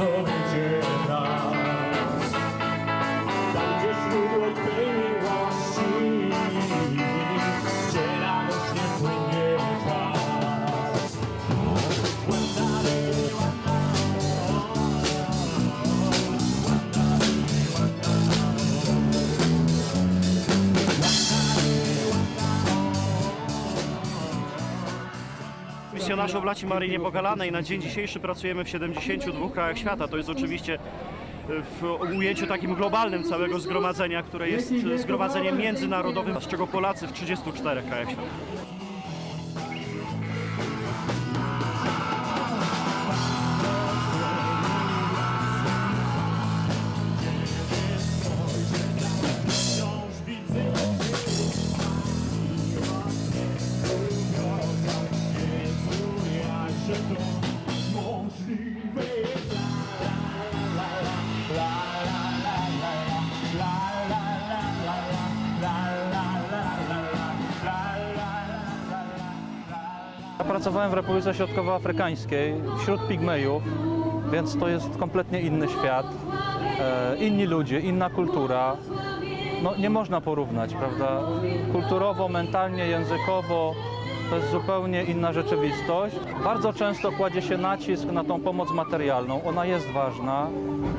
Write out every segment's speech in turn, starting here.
Oh. Misjonarzy Oblaci Maryi Niepokalanej na dzień dzisiejszy pracujemy w 72 krajach świata. To jest oczywiście e, w ujęciu takim globalnym całego zgromadzenia, które jest zgromadzeniem międzynarodowym, z czego Polacy w 34 krajach świata. Ja pracowałem w Republice Środkowoafrykańskiej wśród pigmejów, więc to jest kompletnie inny świat, e, inni ludzie, inna kultura. No, nie można porównać, prawda? Kulturowo, mentalnie, językowo to jest zupełnie inna rzeczywistość. Bardzo często kładzie się nacisk na tą pomoc materialną. Ona jest ważna,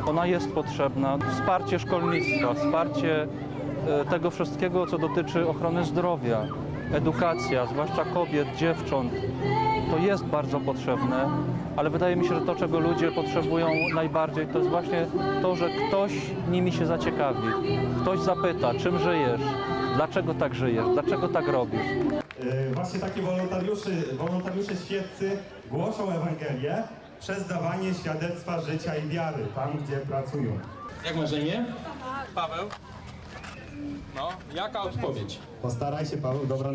ona jest potrzebna. Wsparcie szkolnictwa, wsparcie e, tego wszystkiego, co dotyczy ochrony zdrowia, edukacja, zwłaszcza kobiet, dziewcząt, to jest bardzo potrzebne, ale wydaje mi się, że to, czego ludzie potrzebują najbardziej, to jest właśnie to, że ktoś nimi się zaciekawi. Ktoś zapyta, czym żyjesz, dlaczego tak żyjesz, dlaczego tak robisz. Y, Właśnie takie wolontariuszy, wolontariusze świeccy głoszą Ewangelię przez dawanie świadectwa życia i wiary tam, gdzie pracują. Jak masz imię? Paweł. No, jaka odpowiedź? Postaraj się, Paweł, dobra